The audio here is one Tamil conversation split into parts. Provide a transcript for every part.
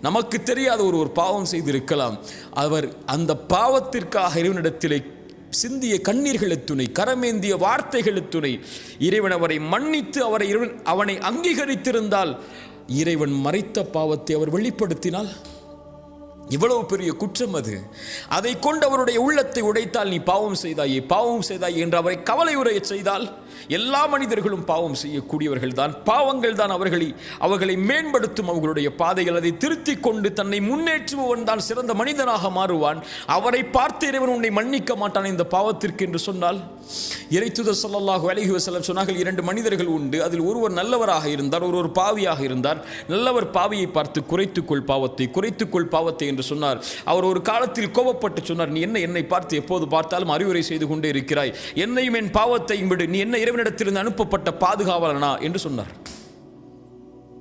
நமக்கு தெரியாத ஒரு ஒரு பாவம் செய்திருக்கலாம். அவர் அந்த பாவத்திற்காக இறைவனிடத்திலே சிந்திய கண்ணீர்களு துணை கரமேந்திய வார்த்தைகள் துணை இறைவன் அவரை மன்னித்து அவரை இறைவன் அவனை அங்கீகரித்திருந்தால் இறைவன் மறைத்த பாவத்தை அவர் வெளிப்படுத்தினால் இவ்வளவு பெரிய குற்றம் அது. அதை கொண்டு அவருடைய உள்ளத்தை உடைத்தால் நீ பாவம் செய்தாயே பாவம் செய்தாயே என்று அவரை கவலை உரைய செய்தால் எல்லா மனிதர்களும் பாவம் செய்யக்கூடியவர்கள் தான். பாவங்கள் தான் அவர்களை அவர்களை மேம்படுத்தும் அவர்களுடைய பாதைகள். அதை திருத்தி கொண்டு தன்னை முன்னேற்றுபவன் தான் சிறந்த மனிதனாக மாறுவான். அவரை பார்த்து இறைவன் உன்னை மன்னிக்க மாட்டான் இந்த பாவத்திற்கு என்று சொன்னால் இறைத்துதர் சொல்லல்லாஹு அலைஹி வசலம் சொன்னார்கள் இரண்டு மனிதர்கள் உண்டு. அதில் ஒருவர் நல்லவராக இருந்தார் ஒருவர் பாவியாக இருந்தார். நல்லவர் பாவியை பார்த்து குறைத்துக்கொள் பாவத்தை குறைத்துக்கொள் பாவத்தை என்று சொன்னார். அவர் ஒரு காலத்தில் கோபப்பட்டு சொன்னார் நீ என்ன என்னை பார்த்து எப்போது பார்த்தாலும் அறிவுரை செய்து கொண்டே இருக்கிறாய்? என்னையும் என் பாவத்தையும் விடு. நீ என்ன இறைவனிடத்திலிருந்து அனுப்பப்பட்ட பாதுகாவலனா என்று சொன்னார்.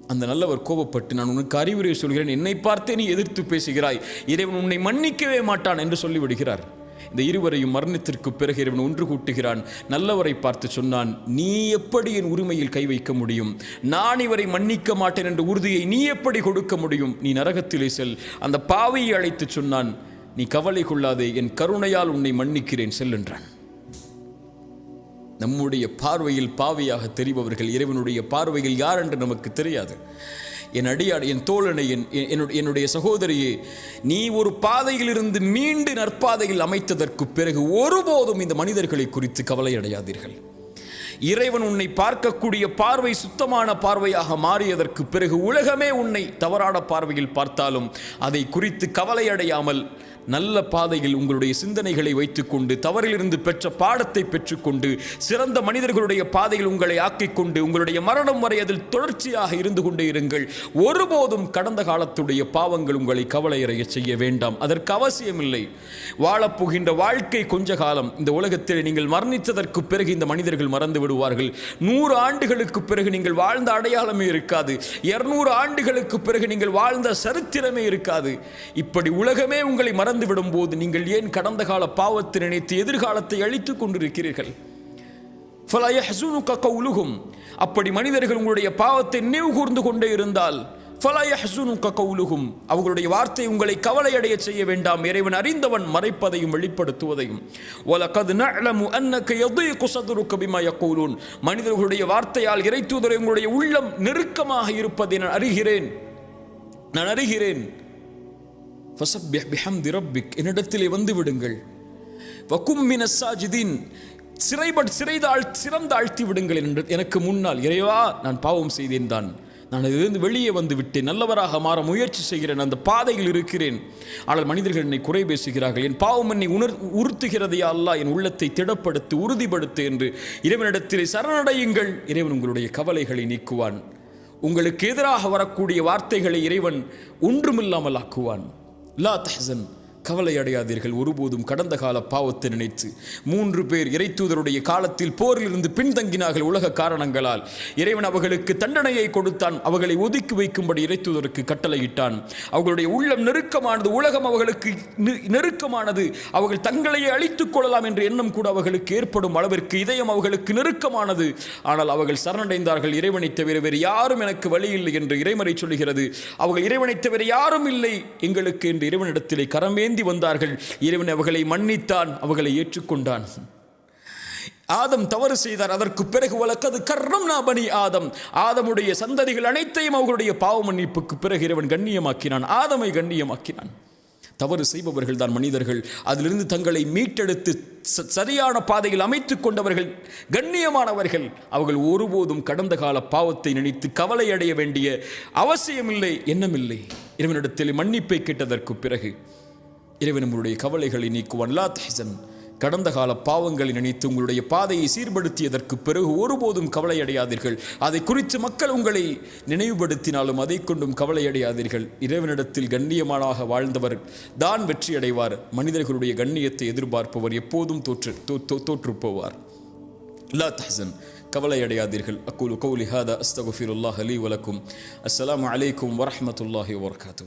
அந்த நல்லவர் கோபப்பட்டு நான் உனக்கு அறிவுரை சொல்கிறேன் என்னை பார்த்தே நீ எதிர்த்து பேசுகிறாய். இறைவன் உன்னை மன்னிக்கவே மாட்டான் என்று சொல்லிவிடுகிறார். இந்த இருவரையும் மரணத்திற்கு பிறகு இறைவன் ஒன்று கூட்டுகிறான். நல்லவரை பார்த்து சொன்னான் நீ எப்படி என் உரிமையில் கை வைக்க முடியும்? நான் இவரை மன்னிக்க மாட்டேன் என்ற உறுதியை நீ எப்படி கொடுக்க முடியும்? நீ நரகத்திலே செல். அந்த பாவையை அழைத்து சொன்னான் நீ கவலை கொள்ளாதே என் கருணையால் உன்னை மன்னிக்கிறேன் செல் என்றான். நம்முடைய பார்வையில் பாவியாக தெரிபவர்கள் இறைவனுடைய பார்வையில் யார் என்று நமக்கு தெரியாது. என் அடியாடு என் தோழனை என் என்னுடைய என்னுடைய சகோதரியே நீ ஒரு பாதையில் இருந்து மீண்டு நற்பாதையில் அமைத்ததற்கு பிறகு ஒருபோதும் இந்த மனிதர்களை குறித்து கவலை அடையாதீர்கள் இறைவன் உன்னை பார்க்கக்கூடிய பார்வை சுத்தமான பார்வையாக மாறியதற்கு பிறகு உலகமே உன்னை தவறான பார்வையில் பார்த்தாலும் அதை குறித்து கவலை அடையாமல் நல்ல பாதையில் உங்களுடைய சிந்தனைகளை வைத்துக்கொண்டு தவறிலிருந்து பெற்ற பாடத்தை பெற்றுக்கொண்டு சிறந்த மனிதர்களுடைய பாதையில் உங்களை ஆக்கிக் கொண்டு உங்களுடைய மரணம் வரை அதில் தொடர்ச்சியாக இருந்து கொண்டே இருங்கள். ஒருபோதும் கடந்த காலத்துடைய பாவங்கள் உங்களை கவலையறைய செய்ய வேண்டாம். அதற்கு அவசியமில்லை. வாழப்போகின்ற வாழ்க்கை கொஞ்ச காலம். இந்த உலகத்தில் நீங்கள் மரணித்ததற்கு பிறகு இந்த மனிதர்கள் மறந்து விடுவார்கள். நூறு ஆண்டுகளுக்கு பிறகு நீங்கள் வாழ்ந்த அடையாளமே இருக்காது. இருநூறு ஆண்டுகளுக்கு பிறகு நீங்கள் வாழ்ந்த சரித்திரமே இருக்காது. இப்படி உலகமே உங்களை மறந்துவிடும் போது நீங்கள் ஏன் கடந்த கால பாவத்தை நினைத்து எதிர்காலத்தை அழித்து கொண்டிருக்கிறீர்கள்? அப்படி மனிதர்கள் உங்களுடைய பாவத்தை நினைவு கூர்ந்து கொண்டே இருந்தால் கவுலுகும் அவர்களுடைய வார்த்தை உங்களை கவலையடைய செய்ய வேண்டாம். இறைவன் அறிந்தவன் மறைப்பதையும் வெளிப்படுத்துவதையும். மனிதர்களுடைய வார்த்தையால் இறைத்துவதை உங்களுடைய உள்ளம் நெருக்கமாக இருப்பதை நான் அறிகிறேன். நான் அறிகிறேன். என்னிடத்திலே வந்து விடுங்கள் சிறைபட் சிறைதாழ் சிறந்தாழ்த்தி விடுங்கள் என்று எனக்கு முன்னால் இறைவா நான் பாவம் செய்தேன் தான். நான் இதிலிருந்து வெளியே வந்து விட்டேன். நல்லவராக மாற முயற்சி செய்கிறேன். அந்த பாதையில் இருக்கிறேன். ஆனால் மனிதர்கள் என்னை குறை பேசுகிறார்கள். என் பாவம் என்னை உணர் உறுத்துகிறதே அல்லாஹ். என் உள்ளத்தை திடப்படுத்து உறுதிப்படுத்து என்று இறைவனிடத்திலே சரணடையுங்கள். இறைவன் உங்களுடைய கவலைகளை நீக்குவான். உங்களுக்கு எதிராக வரக்கூடிய வார்த்தைகளை இறைவன் ஒன்றுமில்லாமல் ஆக்குவான். லா தஹசன். கவலை அடையாதீர்கள் ஒருபோதும் கடந்த கால பாவத்தை நினைத்து. மூன்று பேர் இறைத்தூதருடைய காலத்தில் போரிலிருந்து பின்தங்கினார்கள் உலக காரணங்களால். இறைவன் அவர்களுக்கு தண்டனையை கொடுத்தான். அவர்களை ஒதுக்கி வைக்கும்படி இறைத்தூதருக்கு கட்டளையிட்டான். அவர்களுடைய உள்ளம் நெருக்கமானது உலகம் அவர்களுக்கு நெருக்கமானது. அவர்கள் தங்களையே அழித்துக் கொள்ளலாம் என்ற எண்ணம் கூட அவர்களுக்கு ஏற்படும் அளவிற்கு இதயம் அவர்களுக்கு நெருக்கமானது. ஆனால் அவர்கள் சரணடைந்தார்கள். இறைவனை தவிர வேறு யாரும் எனக்கு வழி இல்லை என்று இறைமறை சொல்லுகிறது. அவர்கள் இறைவனை தவிர யாரும் இல்லை. எங்களுக்கு என்று இறைவனிடத்திலே கரமேந்து வந்தார்கள். இறைவன் அவர்களை மன்னித்தான் அவர்களை ஏற்றுக்கொண்டான். ஆதம் தவறு செய்தார். அதற்கு பிறகு வழக்கது கர்ணம் நாபனி ஆதம். ஆதமுடைய சந்ததிகள் அனைத்தையும் அவர்களுடைய பாவ மன்னிப்புக்கு பிறகு இறைவன் கண்ணியமாக்கினான். ஆதமை கண்ணியமாக்கினான். தவறு செய்பவர்கள் தான் மனிதர்கள். அதிலிருந்து தங்களை மீட்டெடுத்து ச- சரியான பாதையில் அமைத்து கொண்டவர்கள் கண்ணியமானவர்கள். அவர்கள் ஒருபோதும் கடந்த கால பாவத்தை நினைத்து கவலை அடைய வேண்டிய அவசியமில்லை எண்ணமில்லை. இறைவனிடத்தில் மன்னிப்பை கேட்டதற்கு பிறகு இறைவன் உங்களுடைய கவலைகளை நீக்குவான். லாத் தஹசன். கடந்த கால பாவங்களை நினைத்து உங்களுடைய பாதையை சீர்படுத்தியதற்கு பிறகு ஒருபோதும் கவலையடையாதீர்கள். அதை குறித்து மக்கள் உங்களை நினைவுபடுத்தினாலும் அதை கொண்டும் கவலையடையாதீர்கள். இறைவனிடத்தில் கண்ணியமானாக வாழ்ந்தவர் தான் வெற்றி அடைவார் மனிதர்களுடைய கண்ணியத்தை எதிர்பார்ப்பவர் எப்போதும் தோற்று தோற்று போவார் லா தஹசன். கவலையடையாதீர்கள். அக்குலு கௌலி ஹாதா அஸ்தகுஃபிருல்லாஹ் அலி வலக்கும். அஸ்லாம் அலைக்கும் வரஹமத்துல்லாஹி வபர்காத்து